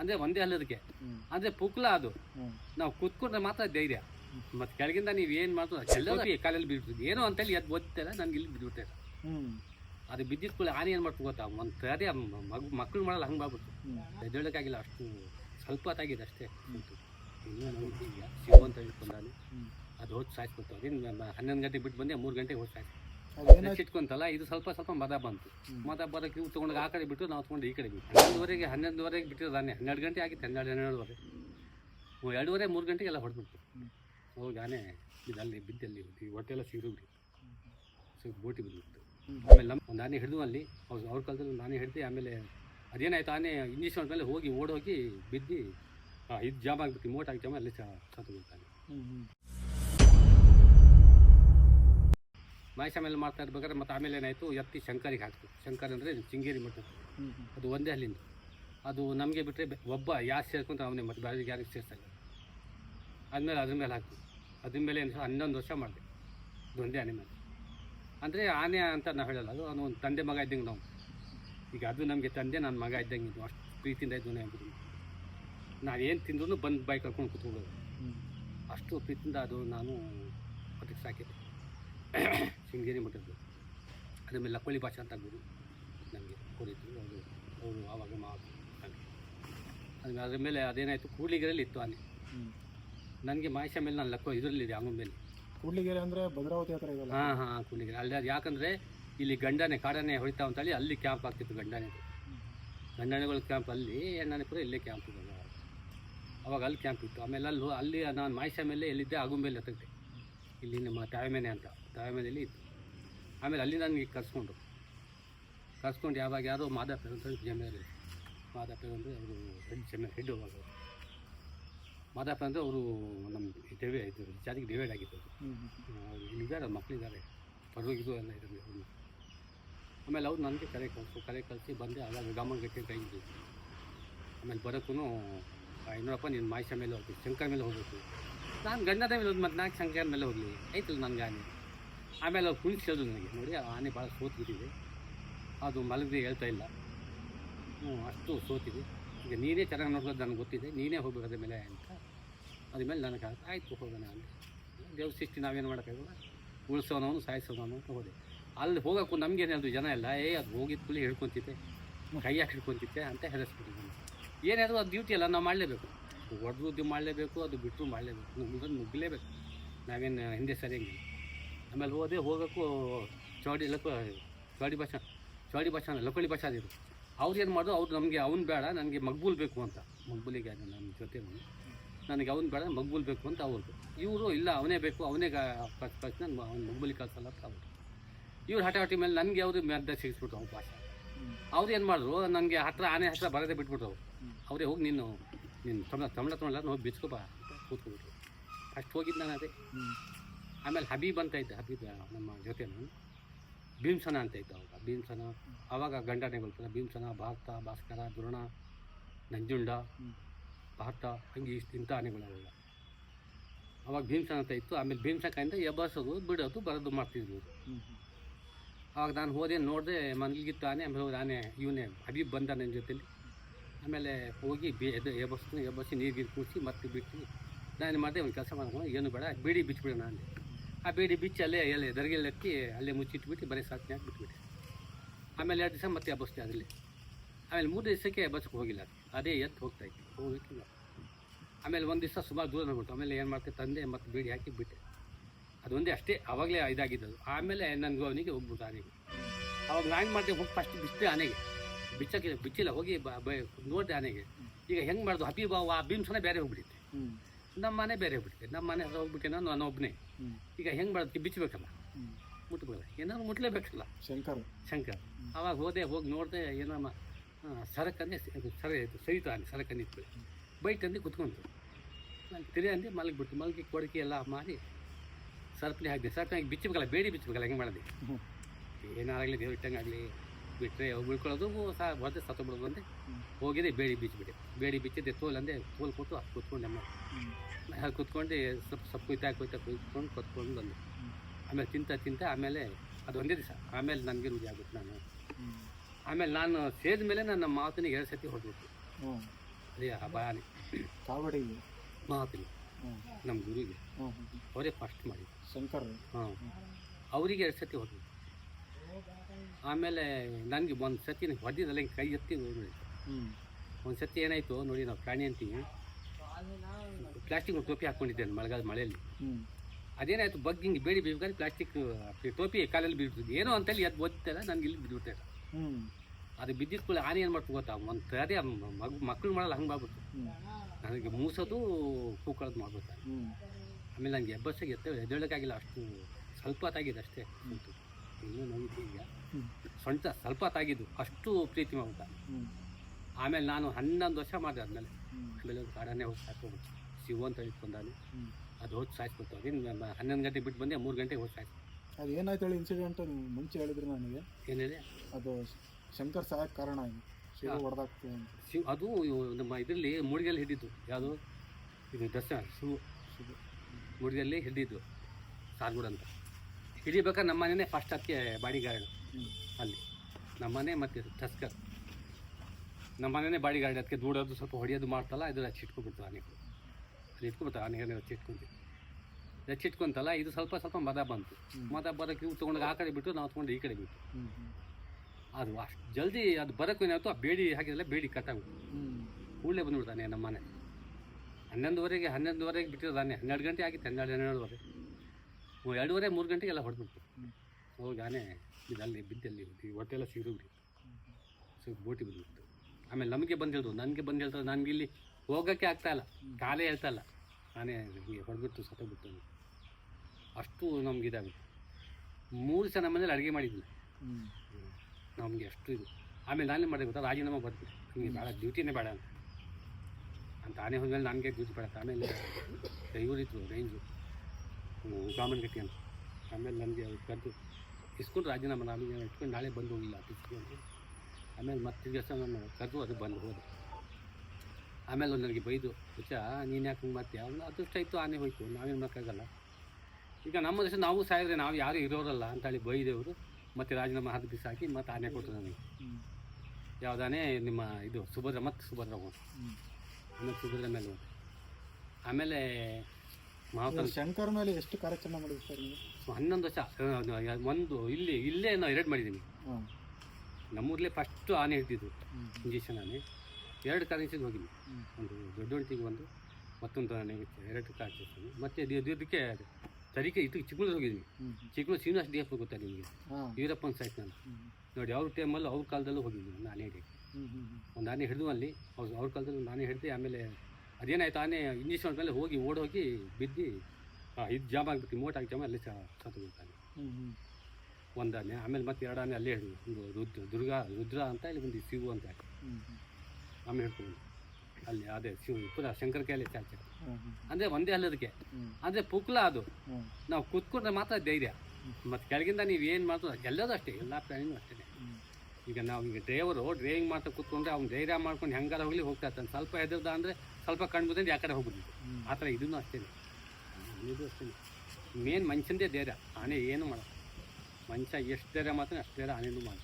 ಅಂದರೆ ಒಂದೇ ಹಲ್ಲದಕ್ಕೆ. ಅಂದ್ರೆ ಪುಕ್ಲ ಅದು. ನಾವು ಕುತ್ಕೊಂಡ್ರೆ ಮಾತ್ರ ಧೈರ್ಯ. ಮತ್ತು ಕೆಳಗಿಂದ ನೀವು ಏನು ಮಾಡ್ತು ಎಲ್ಲರೂ ಈ ಕಾಲಲ್ಲಿ ಬಿಡ್ತೀವಿ ಏನೋ ಅಂತೇಳಿ ಎದ್ದು ಓದ್ತಾರೆ ನನಗೆ ಇಲ್ಲಿ ಬಿದ್ದುಬಿಟ್ಟೆ. ಅದು ಬಿದ್ದಿದ್ದ ಕೂಡ ಆನೆ ಏನು ಮಾಡ್ತು ಗೊತ್ತಾ? ಒಂದ್ ಸರಿ ಮಗು ಮಕ್ಕಳು ಮಾಡಲ್ಲ ಹಂಗೆ ಮಾಡ್ಬಿಟ್ಟು. ಎದ್ದೇಳಕ್ಕಾಗಿಲ್ಲ ಅಷ್ಟು ಸ್ವಲ್ಪ ಹೊತ್ತಾಗಿದೆ ಅಷ್ಟೇ ಇನ್ನೂ ಅಂತ ಹೇಳ್ಕೊಂಡಾನೆ ಹ್ಮ್. ಅದು ಹೋಗಿ ಸಾಯಿಸ್ಬಿಟ್ಟು ಅದೇನು ಹನ್ನೊಂದು ಗಂಟೆಗೆ ಬಿಟ್ಟು ಬಂದೆ ಮೂರು ಗಂಟೆಗೆ ಹೋಗಿ ಸಾಯಿಸಿ ಇಟ್ಕೊಂತಲ್ಲ ಇದು ಸ್ವಲ್ಪ ಸ್ವಲ್ಪ ಮದ ಬಂತು. ಮದ ಬರಕ್ಕೆ ಇವು ತೊಗೊಂಡು ಆ ಕಡೆ ಬಿಟ್ಟು ನಾವು ತೊಗೊಂಡು ಈ ಕಡೆ ಬಿಟ್ಟು. ಹನ್ನೊಂದುವರೆಗೆ ಹನ್ನೊಂದುವರೆಗೆ ಬಿಟ್ಟಿರೋದಾನೆ ಹನ್ನೆರಡು ಗಂಟೆ ಆಗಿತ್ತು ಹನ್ನೆರಡು ಹನ್ನೆರಡುವರೆ. ಓ, ಎರಡೂವರೆ ಮೂರು ಗಂಟೆಗೆಲ್ಲ ಹೊಡೆದ್ಬಿಟ್ಟು. ಹೋಗಿ ಆನೆ ಇದಲ್ಲಿ ಬಿದ್ದಲ್ಲಿ ಈ ಹೊಟ್ಟೆಲ್ಲ ಸೀರುಬಿಡಿ. ಸ್ವಲ್ಪ ಬೋಟಿ ಬಿದ್ದುಬಿಟ್ಟು ಆಮೇಲೆ ನಮ್ಮ ಒಂದು ಆನೆ ಹಿಡಿದು ಅಲ್ಲಿ ಅವ್ರು ಅವ್ರ ಕಾಲದಲ್ಲಿ ಒಂದು ಆನೆ ಹಿಡಿದು ಆಮೇಲೆ ಅದೇನಾಯ್ತು ಆನೆ ಇಂಜೆಕ್ಷನ್ ಮೇಲೆ ಹೋಗಿ ಓಡೋಗಿ ಬಿದ್ದು ಇದು ಜಾಮ್ ಆಗಿಬಿಟ್ಟು ಮೋಟ್ ಆಗಿ ಜಾಮ ಅಲ್ಲಿ. ಸತ್ತು ಬಿಡ್ತಾನೆ ಮಾಯಿಸ ಮೇಲೆ ಮಾಡ್ತಾ ಇರ್ಬೇಕಾದ್ರೆ ಮತ್ತೆ ಆಮೇಲೆ ಏನಾಯಿತು? ಎತ್ತಿ ಶಂಕರಿಗೆ ಹಾಕ್ತು. ಶಂಕರ್ ಅಂದರೆ ಚಿಂಗೇರಿ ಮಠ. ಅದು ಒಂದೇ ಅಲ್ಲಿಂದ ಅದು ನಮಗೆ ಬಿಟ್ಟರೆ ಒಬ್ಬ ಯಾರು ಸೇರ್ಕೊಂತ ಅವನೇ ಮತ್ತೆ ಬೇರೆ ಯಾರಿಗೆ ಸೇರ್ಸಲ್ಲ. ಆದಮೇಲೆ ಅದ್ರ ಮೇಲೆ ಹಾಕ್ತು. ಅದ್ರ ಮೇಲೆ ಏನು ಹನ್ನೊಂದು ವರ್ಷ ಮಾಡಿದೆ. ಅದು ಒಂದೇ ಆನೆ ಮೇಲೆ. ಅಂದರೆ ಆನೆ ಅಂತ ನಾವು ಹೇಳಲ್ಲ. ಅದು ಅವನು ಒಂದು ತಂದೆ ಮಗ ಇದ್ದಂಗೆ ನಾವು. ಈಗ ಅದು ನಮಗೆ ತಂದೆ ನನ್ನ ಮಗ ಇದ್ದಂಗೆ ಇದು ಅಷ್ಟು ಪ್ರೀತಿಯಿಂದ ಇದ್ದು ಅಂದ್ಬಿಟ್ಟು ನಾನು ಏನು ತಿಂದ್ರೂ ಬಂದು ಬೈಕ್ ಕರ್ಕೊಂಡು ಕೂತ್ಕೊಳ್ಳೋದು. ಅಷ್ಟು ಪ್ರೀತಿಯಿಂದ ಅದು ನಾನು ಅದಕ್ಕೆ ಸಾಕಿದೆ ಶೃಂಗೇರಿ ಮಠದ್ದು. ಅದ್ರ ಮೇಲೆ ಲಕ್ಕೋಳಿ ಭಾಷೆ ಅಂತ ಗುರು ನನಗೆ ಕೊಡಿದ್ರು ಅವರು ಅವರು ಆವಾಗ ಮಾ ಅದು ಅದ್ರ ಮೇಲೆ ಅದೇನಾಯಿತು? ಕೂಡ್ಲಿಗೆರೆಯಲ್ಲಿ ಇತ್ತು ಅಲ್ಲಿ. ನನಗೆ ಮಾಹಿಷ ಮೇಲೆ ನಾನು ಲಕ್ಕೋ ಇದರಲ್ಲಿದೆ ಅಮ್ಮ ಮೇಲೆ ಕೂಡ್ಲಿಗೆರೆ ಅಂದರೆ ಭದ್ರಾವತಿ ಹತ್ರ ಇದೆ ಹಾಂ ಹಾಂ ಕೂಡ್ಲಿಗೆರೆ. ಅಲ್ಲಿ ಅದು ಯಾಕಂದರೆ ಇಲ್ಲಿ ಗಂಡನೆ ಕಾಡನೆ ಹೊಡಿತಾ ಅಂತೇಳಿ ಅಲ್ಲಿ ಕ್ಯಾಂಪ್ ಆಗ್ತಿತ್ತು ಗಂಡನೆ ಗಂಡನೆಗಳ ಕ್ಯಾಂಪ್ ಅಲ್ಲಿ ಹೆಣ್ಣಾನೆಪುರ ಇಲ್ಲೇ ಕ್ಯಾಂಪ್ ಅವಾಗ ಅಲ್ಲಿ ಕ್ಯಾಂಪ್ ಇತ್ತು. ಆಮೇಲೆ ಅಲ್ಲಿ ಅಲ್ಲಿ ನಾನು ಮಾಹಿಷ ಮೇಲೆ ಎಲ್ಲಿದ್ದೆ ಮೇಲೆ ಹತ್ತಿದ್ದೆ ಇಲ್ಲಿ ನಮ್ಮ ತಾವೆಮೇನೆ ಅಂತ. ತಾವೆಮೇನೆಯಲ್ಲಿ ಇತ್ತು. ಆಮೇಲೆ ಅಲ್ಲಿ ನನಗೆ ಕರ್ಸ್ಕೊಂಡು ಕರ್ಸ್ಕೊಂಡು ಯಾವಾಗ ಯಾರೋ ಮಾದಪ್ಪ ಅಂತ ಜಮೀನಲ್ಲಿ ಮಾದಪ್ಪ ಅಂದರೆ ಅವರು ಹೆಡ್ ಜಮೆ ಹೆಡ್ ಅವಾಗ ಮಾದಪ್ಪ ಅಂದರೆ ಅವರು ನಮ್ಮ ದೇವೇ ಇದು ಜಾತಿಗೆ ಡಿವೈಡ್ ಅವರು. ಅವ್ರು ಇಲ್ಲಿದ್ದಾರೆ ಮಕ್ಕಳಿದ್ದಾರೆ. ಪರವಾಗಿದ್ದು ಎಲ್ಲ ಇದ್ದಾರೆ ಅವರು. ಆಮೇಲೆ ಅವ್ರು ನನಗೆ ಕರೆ ಕಳಿಸು ಕರೆ ಕಳಿಸಿ ಬಂದೆ ಆವಾಗ ಗಮನಗಟ್ಟೆ ಕೈ ಇದ್ದು ಆಮೇಲೆ ಬರೋಕ್ಕೂ ಇನ್ನೂರಪ್ಪ ನೀನು ಮಾಯಿಷ ಮೇಲೆ ಹೋಗ್ತೀವಿ ಶಂಕರ್ ಮೇಲೆ ಹೋಗ್ಬೇಕು. ನಾನು ಗಂಡದ ಮೇಲೆ ಮತ್ತು ನಾಲ್ಕು ಸಂಖ್ಯೆ ಮೇಲೆ ಹೋಗಲಿ ಆಯ್ತಲ್ಲ ನನಗೆ ಆನೆ ಆಮೇಲೆ ಅವ್ರು ಕೇಳಿದ್ರು ನನಗೆ. ನೋಡಿ, ಆ ಆನೆ ಭಾಳ ಸೋತ್ಬಿಟ್ಟಿದೆ ಅದು ಮಲಗದೆ ಹೇಳ್ತಾ ಇಲ್ಲ. ಹ್ಞೂ ಅಷ್ಟು ಸೋತಿದೆ. ಈಗ ನೀನೇ ಚೆನ್ನಾಗಿ ನೋಡ್ಕೊಂಡು ನನಗೆ ಗೊತ್ತಿದೆ. ನೀನೇ ಹೋಗ್ಬೇಕು ಅದ್ರ ಮೇಲೆ ಅಂತ. ಅದ್ರ ಮೇಲೆ ನನಗೆ ಆಯಿತು ಹೋಗೋಣ ಅಂತ. ದೇವ್ರ ಸೃಷ್ಟಿ ನಾವೇನು ಮಾಡೋಕ್ಕಾಗಲ್ಲ. ಉಳಿಸೋನವನು, ಸಾಯಿಸೋನವನು ಅಂತ ಹೋದೆ. ಅಲ್ಲಿ ಹೋಗೋಕ್ಕೂ ನಮಗೇನಾದ್ರು ಜನ ಇಲ್ಲ ಏ, ಅದು ಹೋಗಿದ ಕೂಲಿ ಹಿಡ್ಕೊಂತಿದ್ದೆ. ಕೈ ಹಾಕಿ ಹಿಡ್ಕೊತಿದ್ದೆ ಅಂತ ಹೆದರ್ಸ್ಬಿಟ್ಟಿದ್ದೀನಿ ಏನಾದರೂ ಅದು ಡ್ಯೂಟಿ ಅಲ್ಲ, ನಾವು ಮಾಡಲೇಬೇಕು. ಹೊಡೆದು ಉದ್ದಿ ಮಾಡಲೇಬೇಕು ಅದು ಬಿಟ್ಟರು ಮಾಡಲೇಬೇಕು. ನಮ್ಗೆ ನುಗ್ಗಲೇಬೇಕು. ನಾವೇನು ಹಿಂದೆ ಸರಿಯಂಗಿಲ್ಲ. ಆಮೇಲೆ ಹೋದೆ ಹೋಗೋಕ್ಕೂ ಚೌಡಿ ಲಕ ಚೌಡಿ ಭಾಷಾ ಚೌಡಿ ಭಾಷಾ ಲಕೋಳಿ ಭಾಷಾ ಅದಿರು ಅವ್ರು ಏನು ಮಾಡೋದು ಅವ್ರು ನಮಗೆ ಅವ್ನು ಬೇಡ ನನಗೆ ಮಗ್ಬೂಲ್ ಬೇಕು ಅಂತ. ಮಗ್ಬೂಲಿಗೆ ಅದು ನನ್ನ ಜೊತೆ ನನಗೆ ಅವ್ನು ಬೇಡ ಮಗ್ಬೂಲ್ ಬೇಕು ಅಂತ ಅವ್ರದ್ದು ಇವರು ಇಲ್ಲ ಅವನೇ ಬೇಕು ಅವನೇ ಕಳ್ಸಿ ನಾನು ಅವ್ನು ಮಗ್ಬೂಲಿ ಕಳ್ಸಲ್ಲ ಅಂತ ಅವ್ರು ಇವ್ರು ಹಠಾಟಿ ಮೇಲೆ ನನಗೆ ಅವ್ರಿಗೆ ಮೆದ್ದ ಸಿಗಿಸ್ಬಿಟ್ರು ಅವ್ರ ಭಾಷೆ. ಅವ್ರು ಏನು ಮಾಡಿದ್ರು ನನಗೆ ಹತ್ರ ಆನೆ ಹತ್ರ ಬರೋದೇ ಬಿಟ್ಬಿಟ್ರು ಅವ್ರು. ಅವರೇ ಹೋಗಿ ನೀನು ನೀನು ತಮ್ಮ ತಮಿಳ ತಮಿಳ ನಾವು ಬಿಚ್ಕೊಬಾ ಕೂತ್ಕೊಬಿಟ್ರು ಅಷ್ಟು ಹೋಗಿದ್ದು ನಾನು ಅದೇ. ಆಮೇಲೆ ಹಬೀಬ್ ಅಂತ ಇದ್ದ, ಹಬೀಬ್, ನಮ್ಮ ಜೊತೆ ನಾನು ಭೀಮ್ಸನ ಅಂತ ಇತ್ತು ಅವಾಗ, ಭೀಮ್ಸನ. ಆವಾಗ ಗಂಡನೆಗಳು ಭೀಮ್ಸನ, ಭಾರತ, ಭಾಸ್ಕರ, ದ್ರೋಣ, ನಂಜುಂಡ. ಭಾರತ, ಹಂಗೆ ಇಷ್ಟು ಇಂಥ ಆನೆಗಳು ಅವಾಗ ಭೀಮ್ಸನ ಅಂತ ಇತ್ತು, ಆಮೇಲೆ ಭೀಮ್ಸಕಾಯಿಂದ ಎಬ್ಬಸೋದು ಬಿಡೋದು, ಬರೋದು ಮಾಡ್ತಿದ್ರು. ಆವಾಗ ನಾನು ಹೋದೆ, ನೋಡಿದೆ ಮನಗಿತ್ತು ಆನೆ, ಆಮೇಲೆ ಹೋದ ಆನೆ, ಇವನೇ, ಹಬೀಬ್ ಬಂದ ನನ್ನ ಜೊತೆಲಿ. ಆಮೇಲೆ ಹೋಗಿ ಬೇ ಎದ್ದು ಎಬ್ಬಸ್ತೀನಿ ಎಬ್ಬಸಿ ನೀರು ಗೀರು ಕೂಡಿಸಿ ಮತ್ತೆ ಬಿಟ್ಟು ನಾನು ಮಾಡಿದೆ ಒಂದು ಕೆಲಸ ಮಾಡ್ಕೊಂಡು ಏನು ಬೇಡ, ಬೀಡಿ ಬಿಚ್ಚಿಬಿಡೋಣ ನಾನು. ಆ ಬೀಡಿ ಬಿಚ್ಚಿ ಅಲ್ಲೇ ಎಲ್ಲಿ ದರ್ಗೆಲ್ಲಿ ಎತ್ತಿ ಅಲ್ಲೇ ಮುಚ್ಚಿಟ್ಬಿಟ್ಟು ಬರೀ ಸಾಧನೆ ಹಾಕಿ ಬಿಟ್ಬಿಟ್ಟೆ ಆಮೇಲೆ ಎರಡು ದಿವಸ ಮತ್ತೆ ಎಬ್ಬಸ್ತೆ ಅದರಲ್ಲಿ ಆಮೇಲೆ ಮೂರು ದಿವಸಕ್ಕೆ ಎಬ್ಬಸಕ್ಕೆ ಹೋಗಿಲ್ಲ ಅದು. ಎತ್ತು ಹೋಗ್ತಾ ಇತ್ತು. ಹೋಗಿಲ್ಲ ಆಮೇಲೆ ಒಂದು ದಿವಸ ಸುಮಾರು ದೂರ ನೋಡ್ಬಿಟ್ಟು ಆಮೇಲೆ ಏನು ಮಾಡ್ತೀವಿ ತಂದೆ ಮತ್ತು ಬೀಡಿ ಹಾಕಿ ಬಿಟ್ಟೆ. ಅದೊಂದೇ ಅಷ್ಟೇ ಆವಾಗಲೇ ಇದಾಗಿದ್ದದು ಆಮೇಲೆ ನನಗೆ ಅವನಿಗೆ ಹೋಗ್ಬೋದು ಆನೆಗೆ. ಅವಾಗ ನಾನು ಮಾಡಿದೆ ಹೋಗಿ ಫಸ್ಟ್ ಬಿಚ್ಚಿದೆ ಆನೆಗೆ. ಬಿಚ್ಚಕ್ಕೆ ಬಿಚ್ಚಿಲ್ಲ ಹೋಗಿ ನೋಡಿದೆ ಆನೆಗೆ. ಈಗ ಹೆಂಗೆ ಮಾಡ್ದು? ಬಾ ಆ ಭೀಮ್ಸನ ಬೇರೆ ಹೋಗ್ಬಿಟ್ಟಿತ್ತು. ನಮ್ಮ ಮನೆ ಬೇರೆ ಹೋಗ್ಬಿಟ್ಟಿದೆ ನಮ್ಮ ಮನೆ ಹತ್ರ ಹೋಗ್ಬಿಟ್ಟೆ ನಾನು ನಾನು ಒಬ್ಬನೇ ಈಗ ಹೆಂಗೆ ಮಾಡೋದು? ಬಿಚ್ಚಬೇಕಲ್ಲ. ಮುಟ್ಬೇಕಲ್ಲ ಏನಾದ್ರು ಮುಟ್ಲೇಬೇಕಲ್ಲ. ಶಂಕರ್. ಶಂಕರ್. ಅವಾಗ ಹೋದೆ ಹೋಗಿ ನೋಡಿದೆ ಏನಮ್ಮ ಸರಕನ್ನೇ ಸರಿ ಆಯಿತು ಸರಿತಾ ಆನೆ ಸರಕನ್ನೇ ಇತ್ತು. ಬೈಟ್ ಅಂದು ಕುತ್ಕೊಂತು ನಾನು ತಿರಿ ಅಂದು ಮಲಗಿಬಿಟ್ಟು ಮಲಗಿ ಕೊಡಕಿ ಎಲ್ಲ ಮಾಡಿ ಸರ್ಪಲಿ ಹಾಕಿದೆ. ಸರ್ಪನೆ ಬಿಚ್ಚಬೇಕಲ್ಲ ಬೇಡಿ ಬಿಚ್ಚಬೇಕಲ್ಲ ಹೆಂಗೆ ಮಾಡಿದೆ. ಏನಾಗಲಿ ದೇವ್ರ ಇಟ್ಟಂಗಾಗಲಿ. ಬಿಟ್ಟರೆ ಉಳ್ಕೊಳ್ಳೋದು ಸಹ ಹೊರತೆ ಸತ್ತು ಬಿಡೋದು ಅಂದರೆ ಹೋಗಿದ್ದೆ ಹೋಗಿದೆ ಬೇಡಿ ಬಿಚ್ಚಿಬಿಟ್ಟೆ ಬೇಡಿ ಬಿಚ್ಚಿದ್ದೆ ತೋಲ್ ಅಂದೆ ತೋಲ್ ಕೊಟ್ಟು ಅದು ಕೂತ್ಕೊಂಡು ಕೂತ್ಕೊಂಡು ಅಲ್ಲಿ ಕುತ್ಕೊಂಡು ಸ್ವಲ್ಪ ಸ್ವಲ್ಪ ಕುಯ್ತಾ ಕುಯ್ತಾ ಕುಯ್ಕೊಂಡು ಕೊತ್ಕೊಂಡು ಬಂದೆ. ಆಮೇಲೆ ತಿಂತ ತಿಂತ ಆಮೇಲೆ ಅದು ಒಂದೇ ದಿವಸ. ಆಮೇಲೆ ನನಗೆ ರುಜಿ ಆಗುತ್ತೆ ನಾನು. ಆಮೇಲೆ ನಾನು ಸೇದ ಮೇಲೆ ನನ್ನ ಮಾತಿನಿಗೆ ಎರಡು ಸತಿ ಹೊರಡ್ಬಿಟ್ಟು. ಅದೇ ಆ ಆನೆ ಮಾತಿನ ನಮ್ಮ ಗುರುಗೆ ಅವರೇ ಫಸ್ಟ್ ಮಾಡಿದ್ದು. ಶಂಕರ್ ಹಾಂ ಅವರಿಗೆ ಎರಡು ಸತಿ ಹೊಡೆದು ಆಮೇಲೆ ನನಗೆ ಒಂದು ಸತಿ ಹೊಡೆದಿದ್ದಲ್ಲ ಹಿಂಗೆ ಕೈ ಎತ್ತಿ ನೋಡಿ. ಒಂದು ಸತಿ ಏನಾಯಿತು ನೋಡಿ ನಾವು ಪ್ರಾಣಿ ಅಂತೀವಿ. ಪ್ಲಾಸ್ಟಿಕ್ ಟೋಪಿ ಹಾಕ್ಕೊಂಡಿದ್ದೆ ನಾನು ಮಳೆಗಾಲ ಮಳೆಯಲ್ಲಿ. ಅದೇನಾಯಿತು ಬಗ್ ಹಿಂಗೆ ಬೇಡಿ ಬೀಳ್ಬೇಕಾದ್ರೆ ಪ್ಲಾಸ್ಟಿಕ್ ಟೋಪಿ ಕಾಲಲ್ಲಿ ಬೀಳ್ತದೆ ಏನೋ ಅಂತೇಳಿ ಅದು ಓದ್ತಿಲ್ಲ ನನಗೆ ಇಲ್ಲಿ ಬಿದ್ದುಬಿಟ್ಟೆ ಅದು ಬಿದ್ದಿದ ಕೂಡ ಆನೆ ಏನು ಮಾಡ್ಬೇಕು ಗೊತ್ತಾ? ಒಂದು ಅದೇ ಮಗು ಮಕ್ಕಳು ಮಾಡಲ್ಲ ಹಂಗೆ ಮಾಡ್ಬಿಟ್ಟು ನನಗೆ ಮೂಸೋದು ಕೂಕೊಳ್ಳೋದು ಮಾಡ್ಬಿಟ್ಟು. ಹ್ಞೂ ಆಮೇಲೆ ನನಗೆ ಎಬ್ಬಸ್ಸಾಗಿ ಎತ್ತ ಎದ್ದೇಳೋಕ್ಕಾಗಿಲ್ಲ ಅಷ್ಟು ಸ್ವಲ್ಪ ಹೊತ್ತಾಗಿದೆ ಅಷ್ಟೇ ಇನ್ನೂ ನೋವಿತ್ತು ಈಗ ಸ್ವಂತ ಸ್ವಲ್ಪ ತಾಗಿದ್ದು ಅಷ್ಟು ಪ್ರೀತಿ ಮಾಡ್ಬಿಟ್ಟ ಆಮೇಲೆ ನಾನು ಹನ್ನೊಂದು ವರ್ಷ ಮಾಡಿದೆ ಆದಮೇಲೆ. ಆಮೇಲೆ ಒಂದು ಕಾಡನ್ನೇ ಹೋಗಿ ಸಾಕೋಬಿಟ್ಟು ಶಿವ ಅಂತ ಇಟ್ಕೊಂಡಾನು. ಅದು ಹೋಗಿ ಸಾಯಿಸ್ಬಿಟ್ಟು ಅದೇನು ಹನ್ನೊಂದು ಗಂಟೆ ಬಿಟ್ಟು ಬಂದೆ ಮೂರು ಗಂಟೆಗೆ ಹೋಗಿ ಸಾಯ್ತು ಅದು ಏನಾಯ್ತು ಹೇಳಿ ಇನ್ಸಿಡೆಂಟ್ ಮುಂಚೆ ಹೇಳಿದ್ರು ನನಗೆ? ಏನಿದೆ ಅದು ಶಂಕರ್ ಸಾಯಕ್ಕೆ ಕಾರಣ ಶಿವ ಶಿವ ಅದು ನಮ್ಮ ಇದರಲ್ಲಿ ಮೂಡಿಗೆಯಲ್ಲಿ ಹಿಡಿದ್ದು ಯಾವುದು? ಇದು ದಸರಾ ಶಿವ. ಶಿವ. ಮೂಡಿಗೆಲ್ಲಿ ಹಿಡಿದಿದ್ದು. ಸಾರ್ಗುಡ್ ಅಂತ. ಹಿಡಿಬೇಕಾದ್ರೆ ನಮ್ಮ ಮನೆಯೇ ಫಸ್ಟ್ ಅದಕ್ಕೆ ಬಾಡಿ ಗಾರ್ಡ್ ಅಲ್ಲಿ. ನಮ್ಮನೆ ಮತ್ತು ಟಸ್ಕರ್ ನಮ್ಮನೆ ಬಾಡಿ ಗಾಡಿ ಅದಕ್ಕೆ ದೂಡೋದು ಸ್ವಲ್ಪ ಹೊಡೆಯೋದು ಮಾಡ್ತಲ್ಲ ಇದು ಹಚ್ಚಿಟ್ಕೊಂಡ್ಬಿಡ್ತು ಆನೆಗಳು ಅಲ್ಲಿ ಇಟ್ಕೊಬಿಡ್ತಾರೆ ಆನೆಗಳನ್ನ ಹಚ್ಚಿಟ್ಕೊಂಡು ಹಚ್ಚಿಟ್ಕೊಂತಲ್ಲ ಇದು ಸ್ವಲ್ಪ ಸ್ವಲ್ಪ ಮದ ಬಂತು. ಮದ ಬರೋಕ್ಕೆ ಇವು ತೊಗೊಂಡಾಗ ಆ ಕಡೆ ಬಿಟ್ಟು ನಾವು ತೊಗೊಂಡು ಈ ಕಡೆ ಬಿಟ್ಟು ಅದು ಅಷ್ಟು ಜಲ್ದಿ ಅದು ಬರೋಕ್ಕೂ ಏನಾಯ್ತು ಆ ಬೇಡಿ ಹಾಕಿದ್ರೆ ಬೇಡಿ ಕಟ್ಟಾಗ್ಬಿಟ್ಟು ಕೂಡಲೇ ಬಂದ್ಬಿಡ್ತಾನೆ ನಮ್ಮ ಮನೆ. ಹನ್ನೊಂದುವರೆಗೆ ಹನ್ನೊಂದುವರೆಗೆ ಬಿಟ್ಟಿರೋದಾನೆ ಹನ್ನೆರಡು ಗಂಟೆ ಆಗಿತ್ತು ಹನ್ನೆರಡು ಹನ್ನೆರಡುವರೆ. ಎರಡೂವರೆ ಮೂರು ಗಂಟೆಗೆಲ್ಲ ಹೊಡೆದ್ಬಿಡ್ತು. ಹೋಗಿ ಆನೆ ಇದಲ್ಲಿ ಬಿದ್ದಲ್ಲಿ ಈ ಹೊಟ್ಟೆಲ್ಲ ಸಿಗುಬಿಡಿ ಸೊ ಬೋಟಿ ಬಂದ್ಬಿಟ್ಟು ಆಮೇಲೆ ನಮಗೆ ಬಂದು ಹೇಳಿದ್ರು ನನಗೆ ಬಂದು ಹೇಳ್ತಾರೆ ನನಗೆ ಇಲ್ಲಿ ಹೋಗೋಕ್ಕೆ ಆಗ್ತಾ ಇಲ್ಲ. ಕಾಲೇ ಹೇಳ್ತಾ ಇಲ್ಲ. ನಾನೇ ಹಿಂಗೆ ಹೊಡೆದ್ಬಿಟ್ಟು ಸತ್ತೋಗ್ಬಿಟ್ಟು ಅಷ್ಟು ನಮ್ಗೆ ಇದಾಗುತ್ತೆ. ಮೂರು ಜನ ಮನೇಲಿ ಅಡುಗೆ ಮಾಡಿದ್ವಿ ನಮಗೆ ಅಷ್ಟು ಇದು. ಆಮೇಲೆ ನಾನೇ ಮಾಡಿದೆ ಗೊತ್ತಾ? ರಾಜೀನಾಮೆ ಬರ್ತೀನಿ ನಿಮಗೆ ಭಾಳ ಡ್ಯೂಟಿನೇ ಬೇಡ ಅಂತ. ಅಂತ ಆನೆ ಹೋದ್ಮೇಲೆ ನನಗೆ ಡ್ಯೂಟಿ ಬೇಡ ಆಮೇಲೆ ಡ್ರೈವರ್ ಇತ್ತು ರೇಂಜು. ಗಾಮನ್ ಗಟ್ಟಿ ಅಂತ. ಆಮೇಲೆ ನನಗೆ ಅವ್ರು ಕರೆದು ಇಸ್ಕೊಂಡು ರಾಜೀನಾಮೆ ನಮಗೆ ಇಟ್ಕೊಂಡು ನಾಳೆ ಬಂದು ಹೋಗಿಲ್ಲ ಆಫೀಸ್ಗೆ ಅಂತ ಆಮೇಲೆ ಮತ್ತೆ ದಿವಸ ನಾನು ಕರೆದು ಅದು ಬಂದು ಹೋದೆ. ಆಮೇಲೆ ಒಂದು ನನಗೆ ಬೈದು ಹುಚ್ಚ ನೀನು ಯಾಕೆ ಹಿಂಗೆ ಮಾಡ್ತೀಯ? ಅವನು ಅದೃಷ್ಟ ಇತ್ತು ಆನೆ ಹೋಯ್ತು ನಾವೇನು ಮಾಡೋಕ್ಕಾಗಲ್ಲ. ಈಗ ನಮ್ಮ ದೇಶ ನಾವು ಸಾಯಿದ್ರೆ ನಾವು ಯಾರೂ ಇರೋರಲ್ಲ ಅಂತೇಳಿ ಬೈದೇವರು ಮತ್ತೆ ರಾಜೀನಾಮೆ ಹತ್ತು ದಿವಸ ಹಾಕಿ ಮತ್ತೆ ಆನೆ ಕೊಟ್ಟರು ನನಗೆ. ಯಾವುದಾನೆ ನಿಮ್ಮ ಇದು ಸುಭದ್ರ ಮತ್ತು ಸುಭದ್ರ ಹೋಗಿ ಆಮೇಲೆ ಸುಭದ್ರ ಮೇಲೆ ಹೋದೆ. ಆಮೇಲೆ ಶಂಕರ್ ಮೇಲೆ ಎಷ್ಟು ಕಾರ್ಯಾಚರಣೆ ಮಾಡಿದ್ರಿ ಸರ್ ನೀವು? ಹನ್ನೊಂದು ವರ್ಷ ಒಂದು ಇಲ್ಲಿ ಇಲ್ಲೇ ನಾವು ಎರಡು ಮಾಡಿದ್ದೀನಿ ಹಾಂ. ನಮ್ಮೂರಲ್ಲೇ ಫಸ್ಟು ಆನೆ ಹಿಡಿದಿದ್ದು ಇಂಜೆಕ್ಷನ್ ಆನೆ. ಎರಡು ಕಾಲೇಜಿಗೆ ಹೋಗಿದ್ವಿ. ಒಂದು ಒಂದು ದೊಡ್ಡೊಂಟಿಗೆ ಒಂದು ಮತ್ತೊಂದು ಆನೆ ಎರಡು ಕಾಲೇಜ್ ಮತ್ತು ಇದು ಇದಕ್ಕೆ ತರೀಕೆ ಇದು ಚಿಕ್ಕಮಗಳೂರು ಹೋಗಿದ್ವಿ. ಹ್ಞೂ ಚಿಕ್ಕಮಗಳೂರು ಶ್ರೀನಿವಾಸ ಡಿ ಎಫ್ ಗೊತ್ತಾ ನಿಮಗೆ? ವೀರಪ್ಪನ ಸೈಟ್ ನಾನು ನೋಡಿ ಅವ್ರ ಟೈಮಲ್ಲಿ ಅವ್ರ ಕಾಲದಲ್ಲೂ ಹೋಗಿದ್ವಿ ನಾನು ಆನೆ ಹಿಡಿಯೋಕ್ಕೆ. ಒಂದು ಆನೆ ಹಿಡಿದು ಅಲ್ಲಿ ಅವ್ರ ಅವ್ರ ಕಾಲದಲ್ಲಿ ಒಂದು ಆನೆ ಹಿಡಿದು ಆಮೇಲೆ ಅದೇನಾಯ್ತು ಆನೆ ಇಂಜೆಕ್ಷನ್ ಮೇಲೆ ಹೋಗಿ ಓಡೋಗಿ ಬಿದ್ದು ಇದು ಜಾಮ್ ಆಗಿಬಿಟ್ಟು ಮೋಟ್ ಆಗಿ ಜಾಮ್ ಅಲ್ಲಿ ಸತ್ತೋಗ್ತಾನೆ ಬಿಡ್ತಾನೆ ಹ್ಞೂ ಹ್ಞೂ ಒಂದು ಆನೆ ಆಮೇಲೆ ಮತ್ತೆ ಎರಡನೇ ಆನೆ ಅಲ್ಲೇ ಹಿಡಿದು ಒಂದು ರುದ್ರ ದುರ್ಗಾ ರುದ್ರ ಅಂತ ಇಲ್ಲಿ ಒಂದು ಶಿವು ಅಂತ ಹಾಕಿ ಆಮೇಲೆ ಹಿಡ್ಕೊಂಡು ಅಲ್ಲಿ ಅದೇ ಶಿವ ಪುರ ಶಂಕರ ಕೈಲಿ ಚಾಚೆ. ಅಂದರೆ ಒಂದೇ ಅಲ್ಲದಕ್ಕೆ ಅದಕ್ಕೆ ಅಂದರೆ ಪುಕ್ಲ ಅದು. ನಾವು ಕೂತ್ಕೊಂಡ್ರೆ ಮಾತ್ರ ಧೈರ್ಯ. ಮತ್ತು ಕೆಳಗಿಂದ ನೀವು ಏನು ಮಾಡ್ತೋ ಎಲ್ಲದೂ ಅಷ್ಟೇ ಎಲ್ಲ ಪ್ರಾಣಿನೂ ಅಷ್ಟೇ. ಈಗ ನಾವು ಈಗ ಡ್ರೈವರು ಡ್ರೈವಿಂಗ್ ಮಾಡ್ತಾ ಕೂತ್ಕೊಂಡ್ರೆ ಅವ್ನು ಧೈರ್ಯ ಮಾಡ್ಕೊಂಡು ಹೆಂಗಾರ ಹೋಗ್ಲಿ ಹೋಗ್ತಾ ಇರ್ತಾನೆ. ಸ್ವಲ್ಪ ಹೆದರ್ದ ಅಂದರೆ ಸ್ವಲ್ಪ ಕಣ್ಬುದಂದ್ರೆ ಯಾಕಡೆ ಕಡೆ ಹ್ಞೂ ಆ ಥರ ಇದೂ ಅಷ್ಟೇ ಇದು ಅಷ್ಟೇ ಮೇನ್ ಮನುಷ್ಯಂದೇ ಧೈರ್ಯ ಆನೆ ಏನು ಮಾಡೋ ಮನುಷ್ಯ ಎಷ್ಟು ಧೈರ್ಯ ಮಾತ್ರ ಅಷ್ಟು ಧೈರ್ಯ ಆನೆನೂ ಮಾಡ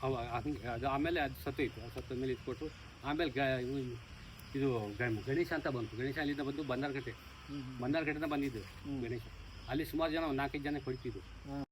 ಅವ ಹಂಗೆ ಅದು ಆಮೇಲೆ ಅದು ಸತ್ತೋಯ್ತು ಅದು ಸತ್ತ ಮೇಲೆ ಇಟ್ಕೊಟ್ಟು ಆಮೇಲೆ ಗ ಇದು ಗಣೇಶ ಅಂತ ಬಂತು. ಗಣೇಶ ಅಲ್ಲಿಂದ ಬಂದು ಬಂದಾರ್ಗಟ್ಟೆ ಹ್ಞೂ ಬಂದಿದ್ದು ಗಣೇಶ. ಅಲ್ಲಿ ಸುಮಾರು ಜನ ನಾಲ್ಕೈದು ಜನ ಹೊಡಿತಿದ್ದು ಹಾಂ.